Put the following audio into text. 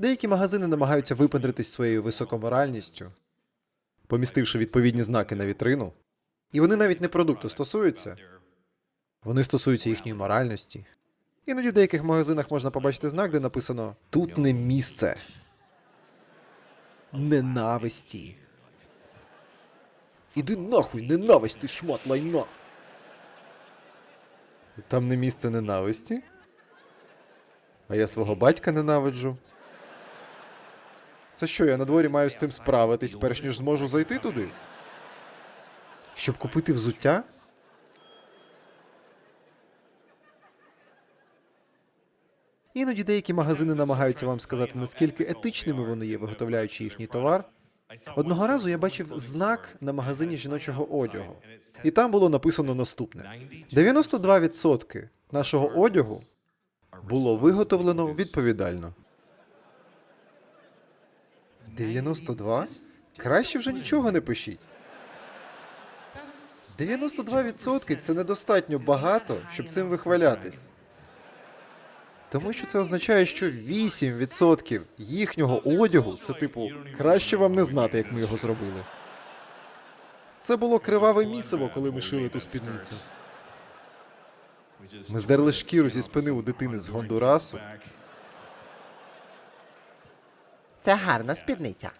Деякі магазини намагаються випендритись своєю високоморальністю, помістивши відповідні знаки на вітрину. І вони навіть не продукту стосуються, вони стосуються їхньої моральності. Іноді в деяких магазинах можна побачити знак, де написано Тут не місце. Ненависті. Іди нахуй, ненависть, ти шмат лайна. Там не місце ненависті. А я свого батька ненавиджу. Це що, я на дворі маю з цим справитись, перш ніж зможу зайти туди? Щоб купити взуття? Іноді деякі магазини намагаються вам сказати, наскільки етичними вони є, виготовляючи їхній товар. Одного разу я бачив знак на магазині жіночого одягу, і там було написано наступне: 92% нашого одягу було виготовлено відповідально. 92? Краще вже нічого не пишіть. 92% це недостатньо багато, щоб цим вихвалятись. Тому що це означає, що 8% їхнього одягу це типу краще вам не знати, як ми його зробили. Це було криваве місиво, коли ми шили ту спідницю. Ми здерли шкіру зі спини у дитини з Гондурасу. Це гарна спідниця.